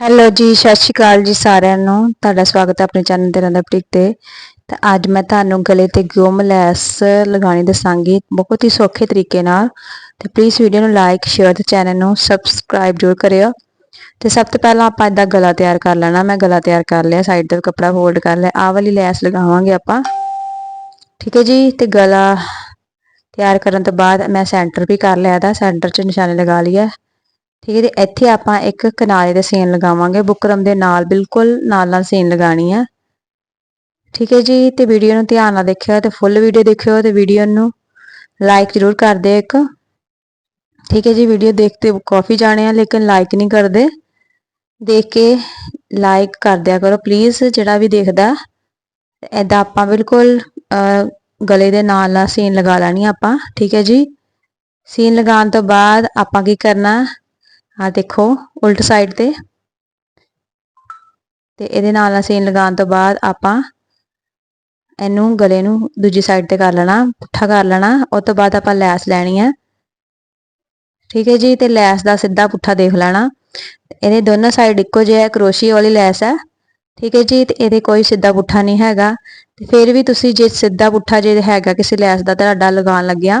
Hello ਜੀ, ਸਤਿ ਸ਼੍ਰੀ ਅਕਾਲ ਜੀ ਸਾਰਿਆਂ ਨੂੰ। ਤੁਹਾਡਾ ਸਵਾਗਤ ਹੈ ਆਪਣੇ ਚੈਨਲ ਤੇ ਰੰਦਾ ਬੁਟੀਕ ਤੇ। ਤਾਂ ਅੱਜ ਮੈਂ ਤੁਹਾਨੂੰ ਗਲੇ ਤੇ ਗੁੰਮ ਲੈਸ ਲਗਾਉਣੀ ਦੱਸਾਂਗੀ ਬਹੁਤ ਹੀ ਸੌਖੇ ਤਰੀਕੇ ਨਾਲ। ਤੇ ਪਲੀਜ਼ ਵੀਡੀਓ ਨੂੰ ਲਾਈਕ ਸ਼ੇਅਰ ਤੇ ਚੈਨਲ ਨੂੰ ਸਬਸਕ੍ਰਾਈਬ ਜ਼ਰੂਰ ਕਰਿਓ। ਤੇ ਸਭ ਤੋਂ ਪਹਿਲਾਂ ਆਪਾਂ ਇਦਾਂ ਗਲਾ ਤਿਆਰ ਕਰ ਲੈਣਾ। ਮੈਂ ਗਲਾ ਤਿਆਰ ਕਰ ਲਿਆ ਸਾਈਡ ਤੇ ਕੱਪੜਾ ਫੋਲਡ ਕਰ ਲਿਆ। ਆਹ ਵਾਲੀ ਲੈਸ ਲਗਾਵਾਂਗੇ ਆਪਾਂ। ਠੀਕ ਹੈ ਜੀ, ਤੇ ਗਲਾ ਤਿਆਰ ਕਰਨ ਤੋਂ ਬਾਅਦ ਮੈਂ ਸੈਂਟਰ ਵੀ ਕਰ ਲਿਆ ਦਾ ਸੈਂਟਰ 'ਚ ਨਿਸ਼ਾਨੇ ਲਗਾ ਲਿਆ ਠੀਕ ਹੈ ਜੀ, ਇੱਥੇ ਆਪਾਂ ਇੱਕ ਕਿਨਾਰੇ ਦੇ ਸੀਨ ਲਗਾਵਾਂਗੇ। ਬੁਕਰਮ ਦੇ ਨਾਲ ਬਿਲਕੁਲ ਨਾਲ ਨਾਲ ਸੀਨ ਲਗਾਣੀ ਹੈ। ਠੀਕ ਹੈ ਜੀ, ਤੇ ਵੀਡੀਓ ਨੂੰ ਧਿਆਨ ਨਾਲ ਦੇਖਿਓ ਤੇ ਫੁੱਲ ਵੀਡੀਓ ਦੇਖਿਓ ਤੇ ਵੀਡੀਓ ਨੂੰ ਲਾਈਕ ਜ਼ਰੂਰ ਕਰ ਦਿਓ ਇੱਕ। ਠੀਕ ਹੈ ਜੀ ਵੀਡੀਓ ਦੇਖਦੇ ਕਾਫੀ ਜਾਣੇ ਆ, ਲੇਕਿਨ ਲਾਈਕ ਨਹੀਂ ਕਰਦੇ। ਦੇਖ ਕੇ ਲਾਈਕ ਕਰ ਦਿਆ ਕਰੋ ਪਲੀਜ਼ ਜਿਹੜਾ ਵੀ ਦੇਖਦਾ। ਐਦਾਂ ਆਪਾਂ ਬਿਲਕੁਲ ਗਲੇ ਦੇ ਨਾਲ ਨਾਲ ਸੀਨ ਲਗਾ ਲੈਣੀ ਆਪਾਂ। ਠੀਕ ਹੈ ਜੀ ਸੀਨ ਲਗਾਉਣ ਤੋਂ ਬਾਅਦ ਆਪਾਂ ਕੀ ਕਰਨਾ? ਆ ਦੇਖੋ, ਉਲਟ ਸਾਈਡ ਤੇ। ਤੇ ਇਹਦੇ ਨਾਲ ਨਾਲ ਸੀਨ ਲਗਾਉਣ ਤੋਂ ਬਾਅਦ ਆਪਾਂ ਇਹਨੂੰ ਗਲੇ ਨੂੰ ਦੂਜੀ ਸਾਈਡ ਤੇ ਕਰ ਲੈਣਾ, ਪੁੱਠਾ ਕਰ ਲੈਣਾ ਉਸ ਤੋਂ ਬਾਅਦ ਆਪਾਂ ਲੈਸ ਲੈਣੀ ਹੈ। ਠੀਕ ਹੈ ਜੀ, ਤੇ ਲੈਸ ਦਾ ਸਿੱਧਾ ਪੁੱਠਾ ਦੇਖ ਲੈਣਾ। ਇਹਦੇ ਦੋਨੋਂ ਸਾਈਡ ਇੱਕੋ ਜਿਹਾ ਕਰੋਸ਼ੀਏ ਵਾਲੀ ਲੈਸ ਹੈ। ਠੀਕ ਹੈ ਜੀ, ਤੇ ਇਹਦੇ ਕੋਈ ਸਿੱਧਾ ਪੁੱਠਾ ਨਹੀਂ ਹੈਗਾ। ਤੇ ਫਿਰ ਵੀ ਤੁਸੀਂ ਜੇ ਸਿੱਧਾ ਪੁੱਠਾ ਜੇ ਹੈਗਾ ਕਿਸੇ ਲੈਸ ਦਾ, ਤੁਹਾਡਾ ਲਗਾਉਣ ਲੱਗਿਆ।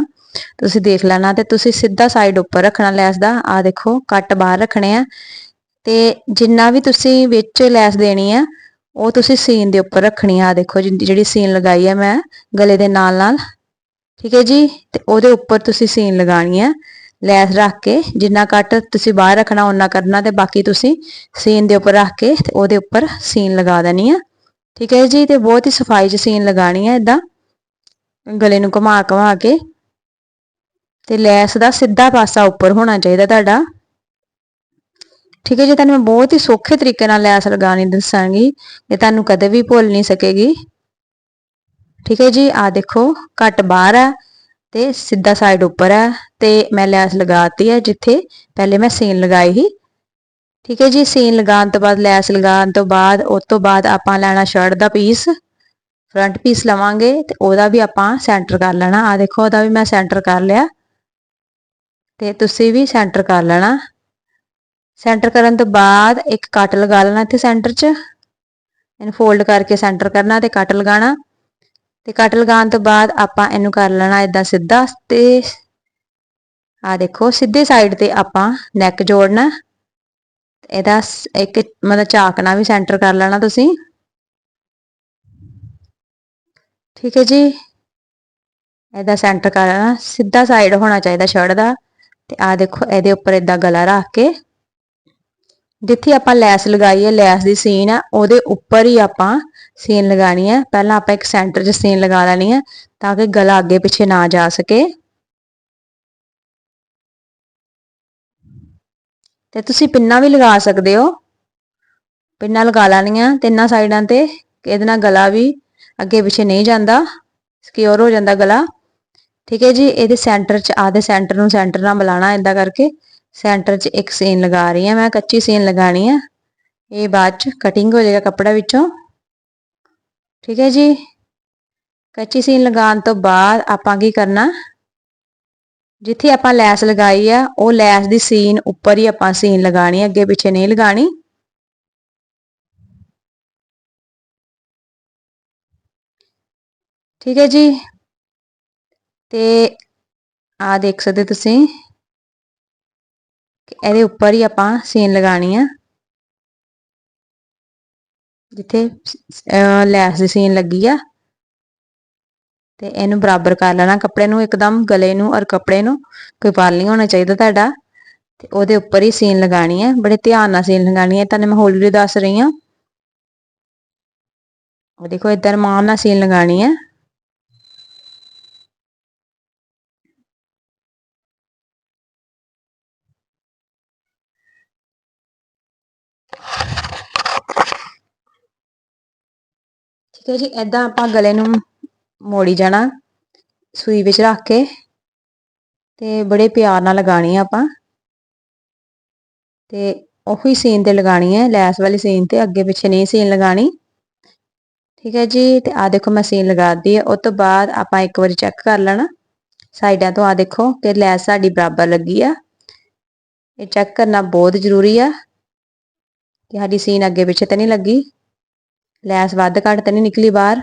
ਤੁਸੀਂ ਦੇਖ ਲੈਣਾ ਤੇ ਤੁਸੀਂ ਸਿੱਧਾ ਸਾਈਡ ਉੱਪਰ ਰੱਖਣਾ ਲੈਸ ਦਾ। ਆ ਦੇਖੋ, ਕੱਟ ਬਾਹਰ ਰੱਖਣੇ ਆ। ਤੇ ਜਿੰਨਾ ਵੀ ਤੁਸੀਂ ਵਿੱਚ ਲੈਸ ਦੇਣੀ ਆ, ਉਹ ਤੁਸੀਂ ਸੀਨ ਦੇ ਉੱਪਰ ਰੱਖਣੀ ਆ। ਦੇਖੋ ਜਿਹੜੀ ਸੀਨ ਲਗਾਈ ਹੈ ਮੈਂ ਗਲੇ ਦੇ ਨਾਲ ਨਾਲ ਠੀਕ ਹੈ ਜੀ? ਤੇ ਉਹਦੇ ਉੱਪਰ ਤੁਸੀਂ ਸੀਨ ਲਗਾਣੀ ਹੈ ਲੈਸ ਰੱਖ ਕੇ। ਜਿੰਨਾ ਕੱਟ ਤੁਸੀਂ ਬਾਹਰ ਰੱਖਣਾ ਉਹਨਾਂ ਕਰਨਾ ਤੇ ਬਾਕੀ ਤੁਸੀਂ ਸੀਨ ਦੇ ਉੱਪਰ ਰੱਖ ਕੇ ਤੇ ਉਹਦੇ ਉੱਪਰ ਸੀਨ ਲਗਾ ਦੇਣੀ ਆ। ਠੀਕ ਹੈ ਜੀ? ਤੇ ਬਹੁਤ ਹੀ ਸਫ਼ਾਈ 'ਚ ਸੀਨ ਲਗਾਣੀ ਹੈ ਇਦਾਂ ਗਲੇ ਨੂੰ ਘੁਮਾ ਘੁਮਾ ਕੇ ਤੇ ਲੈਸ ਦਾ ਸਿੱਧਾ ਪਾਸਾ ਉੱਪਰ ਹੋਣਾ ਚਾਹੀਦਾ ਤੁਹਾਡਾ। ਠੀਕ ਹੈ ਜੀ, ਤੁਹਾਨੂੰ ਮੈਂ ਬਹੁਤ ਹੀ ਸੌਖੇ ਤਰੀਕੇ ਨਾਲ ਲੈਸ ਲਗਾਣੀ ਦੱਸਾਂਗੀ ਇਹ ਤੁਹਾਨੂੰ ਕਦੇ ਵੀ ਭੁੱਲ ਨਹੀਂ ਸਕੇਗੀ। ਠੀਕ ਹੈ ਜੀ ਆ ਦੇਖੋ ਕੱਟ ਬਾਹਰ ਹੈ ਤੇ ਸਿੱਧਾ ਸਾਈਡ ਉੱਪਰ ਹੈ ਤੇ ਮੈਂ ਲੈਸ ਲਗਾਤੀ ਹੈ ਜਿੱਥੇ ਪਹਿਲੇ ਮੈਂ ਸੀਨ ਲਗਾਈ ਸੀ। ਠੀਕ ਹੈ ਜੀ ਸੀਨ ਲਗਾਉਣ ਤੋਂ ਬਾਅਦ, ਲੈਸ ਲਗਾਉਣ ਤੋਂ ਬਾਅਦ, ਉਸ ਤੋਂ ਬਾਅਦ ਆਪਾਂ ਲੈਣਾ ਸ਼ਰਟ ਦਾ ਪੀਸ ਫਰੰਟ ਪੀਸ ਲਵਾਂਗੇ ਤੇ ਉਹਦਾ ਵੀ ਆਪਾਂ ਸੈਂਟਰ ਕਰ ਲੈਣਾ। ਆ ਦੇਖੋ, ਉਹਦਾ ਵੀ ਮੈਂ ਸੈਂਟਰ ਕਰ ਲਿਆ। ਤੇ ਤੁਸੀਂ ਵੀ ਸੈਂਟਰ ਕਰ ਲੈਣਾ। ਸੈਂਟਰ ਕਰਨ ਤੋਂ ਬਾਅਦ ਇੱਕ ਕੱਟ ਲਗਾ ਲੈਣਾ ਇੱਥੇ ਸੈਂਟਰ 'ਚ। ਇਹਨੂੰ ਫੋਲਡ ਕਰਕੇ ਸੈਂਟਰ ਕਰਨਾ ਤੇ ਕੱਟ ਲਗਾਉਣਾ। ਤੇ ਕੱਟ ਲਗਾਉਣ ਤੋਂ ਬਾਅਦ ਆਪਾਂ ਇਹਨੂੰ ਕਰ ਲੈਣਾ ਇਦਾਂ ਸਿੱਧਾ ਤੇ ਆ ਦੇਖੋ, ਸਿੱਧੇ ਸਾਈਡ ਤੇ ਆਪਾਂ ਨੈਕ ਜੋੜਨਾ। ਇਹਦਾ ਇੱਕ ਮਤਲਬ ਚਾਕ ਵੀ ਸੈਂਟਰ ਕਰ ਲੈਣਾ ਤੁਸੀਂ। ਠੀਕ ਹੈ ਜੀ? ਇਹਦਾ ਸੈਂਟਰ ਕਰ ਲੈਣਾ ਸਿੱਧਾ ਸਾਈਡ ਹੋਣਾ ਚਾਹੀਦਾ ਸ਼ਰਟ ਦਾ। ਤੇ ਆ ਦੇਖੋ, ਇਹਦੇ ਉੱਪਰ ਇਦਾਂ ਗਲਾ ਰੱਖ ਕੇ। ਜਿੱਥੇ ਆਪਾਂ ਲੈਸ ਲਗਾਈ ਹੈ, ਲੈਸ ਦੀ ਸੀਨ ਹੈ ਉਹਦੇ ਉੱਪਰ ਹੀ ਆਪਾਂ ਸੀਨ ਲਗਾਣੀ ਹੈ। ਪਹਿਲਾਂ ਆਪਾਂ ਇੱਕ ਸੈਂਟਰ 'ਚ ਸੀਨ ਲਗਾ ਲੈਣੀ ਹੈ, ਤਾਂ ਕਿ ਗਲਾ ਅੱਗੇ ਪਿੱਛੇ ਨਾ ਜਾ ਸਕੇ। ਤੇ ਤੁਸੀਂ ਪਿੰਨਾ ਵੀ ਲਗਾ ਸਕਦੇ ਹੋ। ਪਿੰਨਾ ਲਗਾ ਲੈਣੀਆਂ ਤਿੰਨਾਂ ਸਾਈਡਾਂ ਤੇ, ਇਹਦੇ ਨਾਲ ਗਲਾ ਵੀ ਅੱਗੇ ਪਿੱਛੇ ਨਹੀਂ ਜਾਂਦਾ ਸਿਕਿਉਰ ਹੋ ਜਾਂਦਾ ਗਲਾ। ਠੀਕ ਹੈ ਜੀ, ਇਹਦੇ ਸੈਂਟਰ 'ਚ ਆਦੇ ਸੈਂਟਰ ਨੂੰ ਸੈਂਟਰ ਨਾਲ ਮਿਲਾਣਾ ਇਦਾਂ ਕਰਕੇ। ਸੈਂਟਰ 'ਚ ਇੱਕ ਸੀਨ ਲਗਾ ਰਹੀ ਹਾਂ ਮੈਂ, ਕੱਚੀ ਸੀਨ ਲਗਾਣੀ ਹੈ ਇਹ ਬਾਅਦ 'ਚ ਕਟਿੰਗ ਹੋ ਜਾਏਗਾ ਕੱਪੜਾ ਵਿੱਚੋਂ। ਠੀਕ ਹੈ ਜੀ, ਕੱਚੀ ਸੀਨ ਲਗਾਉਣ ਤੋਂ ਬਾਅਦ ਆਪਾਂ ਕੀ ਕਰਨਾ? ਜਿੱਥੇ ਆਪਾਂ ਲੈਸ ਲਗਾਈ ਆ, ਉਹ ਲੈਸ ਦੀ ਸੀਨ ਉੱਪਰ ਹੀ ਆਪਾਂ ਸੀਨ ਲਗਾਣੀ ਅੱਗੇ ਪਿੱਛੇ ਨਹੀਂ ਲਗਾਣੀ ਠੀਕ ਹੈ ਜੀ ਤੇ ਆ ਦੇਖ ਸਕਦੇ ਤੁਸੀਂ ਇਹਦੇ ਉੱਪਰ ਹੀ ਆਪਾਂ ਸੀਨ ਲਗਾਣੀ ਆ। ਜਿੱਥੇ ਲੈਸ ਦੀ ਸੀਨ ਲੱਗੀ ਆ ਤੇ ਇਹਨੂੰ ਬਰਾਬਰ ਕਰ ਲੈਣਾ। ਕੱਪੜੇ ਨੂੰ ਇੱਕਦਮ ਗਲੇ ਨੂੰ ਔਰ ਕੱਪੜੇ ਨੂੰ ਕੋਈ ਪਾਲ ਨਹੀਂ ਹੋਣਾ ਚਾਹੀਦਾ ਤੁਹਾਡਾ। ਤੇ ਉਹਦੇ ਉੱਪਰ ਹੀ ਸੀਨ ਲਗਾਣੀ ਹੈ ਬੜੇ ਧਿਆਨ ਨਾਲ ਸੀਨ ਲਗਾਣੀ ਹੈ ਤੁਹਾਨੂੰ ਮੈਂ ਹੌਲੀ ਦੱਸ ਰਹੀ ਹਾਂ। ਉਹ ਦੇਖੋ ਇਧਰ ਮਾਮ ਨਾਲ ਸੀਨ ਲਗਾਣੀ ਹੈ ਠੀਕ ਹੈ ਜੀ ਐਦਾਂ ਆਪਾਂ ਗਲੇ ਨੂੰ ਮੋੜੀ ਜਾਣਾ, ਸੂਈ ਵਿੱਚ ਰੱਖ ਕੇ ਤੇ ਬੜੇ ਪਿਆਰ ਨਾਲ ਲਗਾਣੀ ਆ ਆਪਾਂ। ਤੇ ਉਹੀ ਸੀਨ ਤੇ ਲਗਾਣੀ ਹੈ ਲੈਸ ਵਾਲੀ ਸੀਨ ਤੇ, ਅੱਗੇ ਪਿੱਛੇ ਨਹੀਂ ਸੀਨ ਲਗਾਣੀ ਠੀਕ ਹੈ ਜੀ, ਤੇ ਆ ਦੇਖੋ ਮੈਂ ਸੀਨ ਲਗਾਤੀ ਹੈ ਉਸ ਤੋਂ ਬਾਅਦ ਆਪਾਂ ਇੱਕ ਵਾਰੀ ਚੈੱਕ ਕਰ ਲੈਣਾ, ਸਾਈਡਾਂ ਤੋਂ ਆ ਦੇਖੋ ਕਿ ਲੈਸ ਸਾਡੀ ਬਰਾਬਰ ਲੱਗੀ ਆ। ਇਹ ਚੈੱਕ ਕਰਨਾ ਬਹੁਤ ਜ਼ਰੂਰੀ ਆ, ਕਿ ਸਾਡੀ ਸੀਨ ਅੱਗੇ ਪਿੱਛੇ ਤਾਂ ਨਹੀਂ ਲੱਗੀ। ਲੈਸ ਵੱਧ ਘੱਟ ਤਾਂ ਨਹੀਂ ਨਿਕਲੀ ਬਾਹਰ।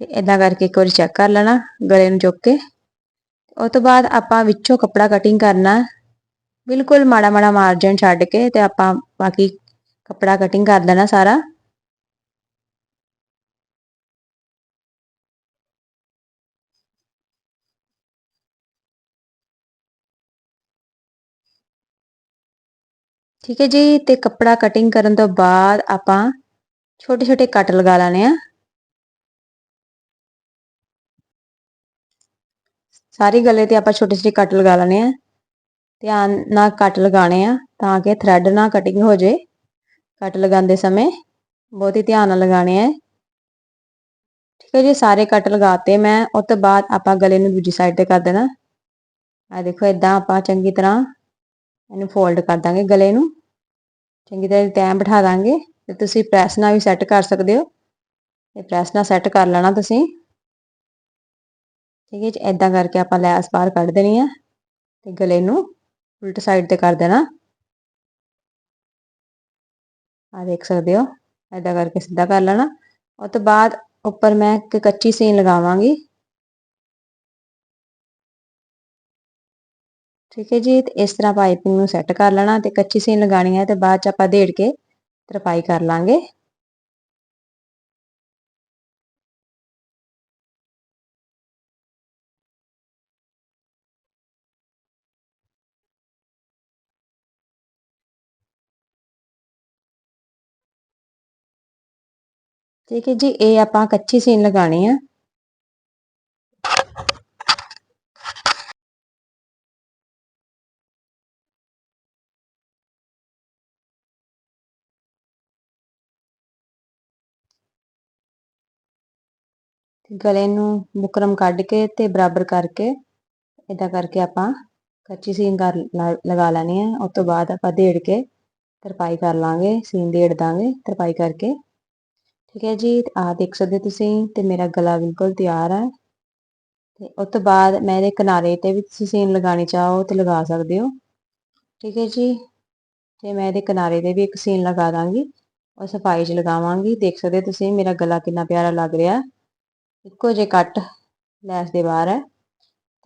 ਤੇ ਇਦਾਂ ਕਰਕੇ ਇੱਕ ਵਾਰੀ ਚੈੱਕ ਕਰ ਲੈਣਾ ਗਲੇ ਨੂੰ ਚੁੱਕ ਕੇ। ਉਸ ਤੋਂ ਬਾਅਦ ਆਪਾਂ ਵਿੱਚੋਂ ਕੱਪੜਾ ਕਟਿੰਗ ਕਰਨਾ। ਬਿਲਕੁਲ ਮਾੜਾ ਮਾੜਾ ਮਾਰਜਨ ਛੱਡ ਕੇ ਤੇ ਆਪਾਂ ਬਾਕੀ ਕੱਪੜਾ ਕਟਿੰਗ ਕਰ ਦੇਣਾ ਸਾਰਾ। ਠੀਕ ਹੈ ਜੀ, ਤੇ ਕੱਪੜਾ ਕਟਿੰਗ ਕਰਨ ਤੋਂ ਬਾਅਦ ਆਪਾਂ ਛੋਟੇ ਛੋਟੇ ਕੱਟ ਲਗਾ ਲੈਣੇ ਆ। ਸਾਰੀ ਗਲੇ ਤੇ ਆਪਾਂ ਛੋਟੇ ਛੋਟੇ ਕੱਟ ਲਗਾ ਲੈਣੇ ਆ। ਧਿਆਨ ਨਾਲ ਕੱਟ ਲਗਾਣੇ ਆ ਤਾਂ ਕਿ ਥ੍ਰੈਡ ਨਾ ਕਟਿੰਗ ਹੋ ਜੇ ਕੱਟ ਲਗਾਉਂਦੇ ਸਮੇਂ ਬਹੁਤ ਹੀ ਧਿਆਨ ਨਾਲ ਲਗਾਣੇ ਆ। ਠੀਕ ਹੈ ਜੀ, ਸਾਰੇ ਕੱਟ ਲਗਾਤੇ ਮੈਂ, ਉਸ ਤੋਂ ਬਾਅਦ ਆਪਾਂ ਗਲੇ ਨੂੰ ਦੂਜੀ ਸਾਈਡ ਤੇ ਕਰ ਦੇਣਾ। ਆ ਦੇਖੋ ਇਦਾਂ ਆਪਾਂ ਚੰਗੀ ਤਰ੍ਹਾਂ ਇਹਨੂੰ ਫੋਲਡ ਕਰ ਦਾਂਗੇ ਗਲੇ ਨੂੰ। ਚੰਗੀ ਤਰ੍ਹਾਂ ਤੈਂ ਬਿਠਾ ਦਾਂਗੇ। ਤੇ ਤੁਸੀਂ ਪ੍ਰੈਸ ਨਾਲ ਵੀ ਸੈੱਟ ਕਰ ਸਕਦੇ ਹੋ। ਤੇ ਪ੍ਰੈਸ ਨਾਲ ਸੈੱਟ ਕਰ ਲੈਣਾ ਤੁਸੀਂ। ਠੀਕ ਹੈ ਜੀ ਇਦਾਂ ਕਰਕੇ ਆਪਾਂ ਲੈਸ ਬਾਹਰ ਕੱਢ ਦੇਣੀ ਹੈ ਤੇ ਗਲੇ ਨੂੰ ਉਲਟ ਸਾਈਡ ਤੇ ਕਰ ਦੇਣਾ। ਆ ਦੇਖ ਸਕਦੇ ਹੋ ਇਦਾਂ ਕਰਕੇ ਸਿੱਧਾ ਕਰ ਲੈਣਾ। ਉਸ ਤੋਂ ਬਾਅਦ ਉੱਪਰ ਮੈਂ ਇੱਕ ਕੱਚੀ ਸੀਨ ਲਗਾਵਾਂਗੀ। ਠੀਕ ਹੈ ਜੀ ਇਸ ਤਰ੍ਹਾਂ ਪਾਈਪਿੰਗ ਨੂੰ ਸੈੱਟ ਕਰ ਲੈਣਾ ਤੇ ਕੱਚੀ ਸੀਨ ਲਗਾਣੀ ਹੈ ਤੇ ਬਾਅਦ ਚ ਆਪਾਂ ਦੇੜ ਕੇ ਤਰਪਾਈ ਕਰ ਲਾਂਗੇ ਠੀਕ ਹੈ ਜੀ ਇਹ ਆਪਾਂ ਕੱਚੀ ਸੀਨ ਲਗਾਣੀ ਆ ਗਲੇ ਨੂੰ ਬੁਕਰਮ ਕੱਢ ਕੇ ਤੇ ਬਰਾਬਰ ਕਰਕੇ ਇਦਾਂ ਕਰਕੇ ਆਪਾਂ ਕੱਚੀ ਸੀਨ ਕਰ ਲਗਾ ਲੈਣੀ ਹੈ ਉਸ ਤੋਂ ਬਾਅਦ ਆਪਾਂ ਦੇੜ ਕੇ ਤਰਪਾਈ ਕਰ ਲਾਂਗੇ ਸੀਨ ਦੇੜ ਦਾਂਗੇ, ਤਰਪਾਈ ਕਰਕੇ। ਠੀਕ ਹੈ ਜੀ, ਆਹ ਦੇਖ ਸਕਦੇ ਤੁਸੀਂ ਤੇ ਮੇਰਾ ਗਲਾ ਬਿਲਕੁਲ ਤਿਆਰ ਹੈ ਤੇ ਉਸ ਤੋਂ ਬਾਅਦ ਮੈਂ ਇਹਦੇ ਕਿਨਾਰੇ ਤੇ ਵੀ ਤੁਸੀਂ ਸੀਨ ਲਗਾਣੀ ਚਾਹੋ ਤੇ ਲਗਾ ਸਕਦੇ ਹੋ। ਠੀਕ ਹੈ ਜੀ, ਤੇ ਮੈਂ ਇਹਦੇ ਕਿਨਾਰੇ ਤੇ ਵੀ ਇੱਕ ਸੀਨ ਲਗਾ ਦਾਂਗੀ ਉਹ ਸਫ਼ਾਈ 'ਚ ਲਗਾਵਾਂਗੀ। ਦੇਖ ਸਕਦੇ ਤੁਸੀਂ ਮੇਰਾ ਗਲਾ ਕਿੰਨਾ ਪਿਆਰਾ ਲੱਗ ਰਿਹਾ। ਇੱਕੋ ਜਿਹੇ ਕੱਟ ਲੈਸ ਦੇ ਬਾਹਰ ਹੈ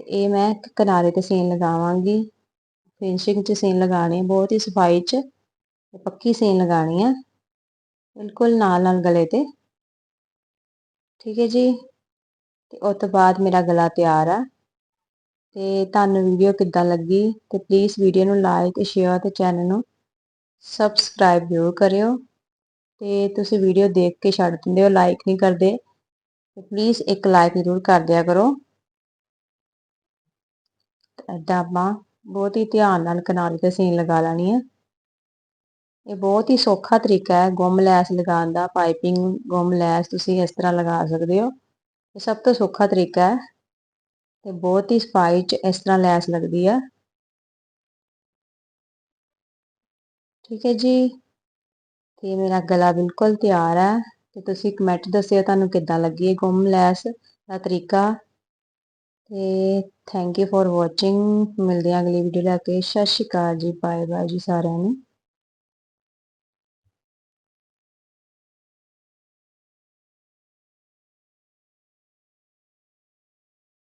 ਤੇ ਇਹ ਮੈਂ ਕਿਨਾਰੇ ਤੇ ਸੀਨ ਲਗਾਵਾਂਗੀ। ਫਿਨਿਸ਼ਿੰਗ 'ਚ ਸੀਨ ਲਗਾਣੀ ਬਹੁਤ ਹੀ ਸਫ਼ਾਈ 'ਚ ਪੱਕੀ ਸੀਨ ਲਗਾਣੀ ਹੈ। ਬਿਲਕੁਲ ਨਾਲ ਨਾਲ ਗਲੇ ਤੇ। ਠੀਕ ਹੈ ਜੀ। ਤੇ ਉਸ ਤੋਂ ਬਾਅਦ ਮੇਰਾ ਗਲਾ ਤਿਆਰ ਆ ਤੇ ਤੁਹਾਨੂੰ ਵੀਡੀਓ ਕਿੱਦਾਂ ਲੱਗੀ ਤੇ ਪਲੀਜ਼ ਵੀਡੀਓ ਨੂੰ ਲਾਈਕ ਸ਼ੇਅਰ ਤੇ ਚੈਨਲ ਨੂੰ ਸਬਸਕ੍ਰਾਈਬ ਜ਼ਰੂਰ ਕਰਿਓ। ਤੇ ਤੁਸੀਂ ਵੀਡੀਓ ਦੇਖ ਕੇ ਛੱਡ ਦਿੰਦੇ ਹੋ ਲਾਈਕ ਨਹੀਂ ਕਰਦੇ। ਤੇ ਪਲੀਜ਼ ਇੱਕ ਲਾਈਕ ਜ਼ਰੂਰ ਕਰ ਦਿਆ ਕਰੋ। ਇਦਾਂ ਆਪਾਂ ਬਹੁਤ ਹੀ ਧਿਆਨ ਨਾਲ ਕਿਨਾਰੇ ਤੇ ਸੀਨ ਲਗਾ ਲੈਣੀ ਹੈ ਇਹ ਬਹੁਤ ਹੀ ਸੌਖਾ ਤਰੀਕਾ ਹੈ ਗੁੰਮ ਲੈਸ ਲਗਾਉਣ ਦਾ ਪਾਈਪਿੰਗ ਗੁੰਮ ਲੈਸ ਤੁਸੀਂ ਇਸ ਤਰ੍ਹਾਂ ਲਗਾ ਸਕਦੇ ਹੋ। ਇਹ ਸਭ ਤੋਂ ਸੌਖਾ ਤਰੀਕਾ ਹੈ ਤੇ ਬਹੁਤ ਹੀ ਸਫ਼ਾਈ ਚ ਇਸ ਤਰ੍ਹਾਂ ਲੈਸ ਲੱਗਦੀ ਹੈ ਠੀਕ ਹੈ ਜੀ। ਤੇ ਮੇਰਾ ਗਲਾ ਬਿਲਕੁਲ ਤਿਆਰ ਹੈ। ਤੇ ਤੁਸੀਂ ਕਮੈਂਟ ਦੱਸਿਓ ਤੁਹਾਨੂੰ ਕਿੱਦਾਂ ਲੱਗੀ ਇਹ ਗੁੰਮ ਲੈਸ ਦਾ ਤਰੀਕਾ। ਤੇ ਥੈਂਕ ਯੂ ਫॉर ਵਾਚਿੰਗ ਮਿਲਦੇ ਹਾਂ ਅਗਲੀ ਵੀਡੀਓ ਲੈ ਕੇ। ਸਤਿ ਸ਼੍ਰੀ ਅਕਾਲ ਜੀ। ਬਾਏ ਬਾਏ ਜੀ ਸਾਰਿਆਂ ਨੂੰ।